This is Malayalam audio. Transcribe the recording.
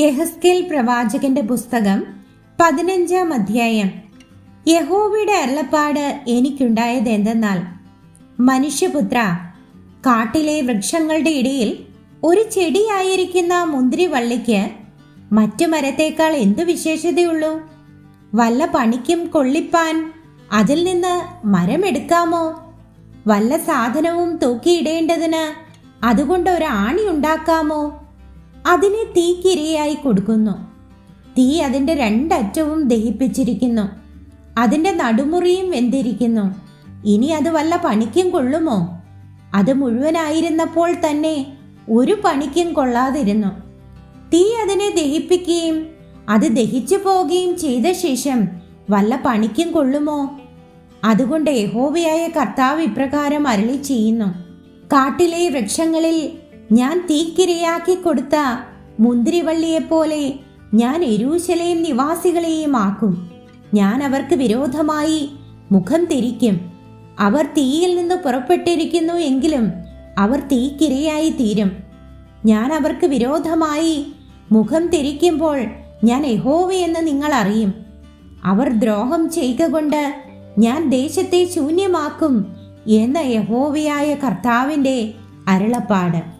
യഹസ്കേൽ പ്രവാചകന്റെ പുസ്തകം പതിനഞ്ചാം അധ്യായം. യഹോവയുടെ അരുളപ്പാട് എനിക്കുണ്ടായത് എന്തെന്നാൽ മനുഷ്യപുത്ര കാട്ടിലെ വൃക്ഷങ്ങളുടെ ഇടയിൽ ഒരു ചെടിയായിരിക്കുന്ന മുന്തിരിവള്ളിക്ക് മറ്റു മരത്തേക്കാൾ എന്തു വിശേഷതയുള്ളൂ? വല്ല പണിക്കും കൊള്ളിപ്പാൻ അതിൽ നിന്ന് മരമെടുക്കാമോ വല്ല സാധനവും തൂക്കിയിടേണ്ടതിന് അതുകൊണ്ട് ഒരു ആണി ഉണ്ടാക്കാമോ? അതിനെ തീക്കിരയായി കൊടുക്കുന്നു. തീ അതിന്റെ രണ്ടറ്റവും ദഹിപ്പിച്ചിരിക്കുന്നു. അതിന്റെ നടുമുറിയും വെന്തിരിക്കുന്നു. ഇനി അത് വല്ല പണിക്കും കൊള്ളുമോ? അത് മുഴുവനായിരുന്നപ്പോൾ തന്നെ ഒരു പണിക്കും കൊള്ളാതിരുന്നു. തീ അതിനെ ദഹിപ്പിക്കുകയും അത് ദഹിച്ചു പോവുകയും ചെയ്ത ശേഷം വല്ല പണിക്കും കൊള്ളുമോ? അതുകൊണ്ട് യഹോവയായ കർത്താവ് ഇപ്രകാരം അരളി ചെയ്യുന്നു കാട്ടിലെ വൃക്ഷങ്ങളിൽ ഞാൻ തീക്കിരയാക്കി കൊടുത്ത മുന്തിരിവള്ളിയെപ്പോലെ ഞാൻ എരൂശലേം നിവാസികളെയും ആക്കും. ഞാൻ അവർക്ക് വിരോധമായി മുഖം തിരിക്കും. അവർ തീയിൽ നിന്ന് പുറപ്പെട്ടിരിക്കുന്നു എങ്കിലും അവർ തീക്കിരയായി തീരും. ഞാൻ അവർക്ക് വിരോധമായി മുഖം തിരിക്കുമ്പോൾ ഞാൻ യഹോവയെന്ന് നിങ്ങൾ അറിയും. അവർ ദ്രോഹം ചെയ്യുക കൊണ്ട് ഞാൻ ദേശത്തെ ശൂന്യമാക്കും എന്ന യഹോവയായ കർത്താവിന്റെ അരുളപ്പാട്.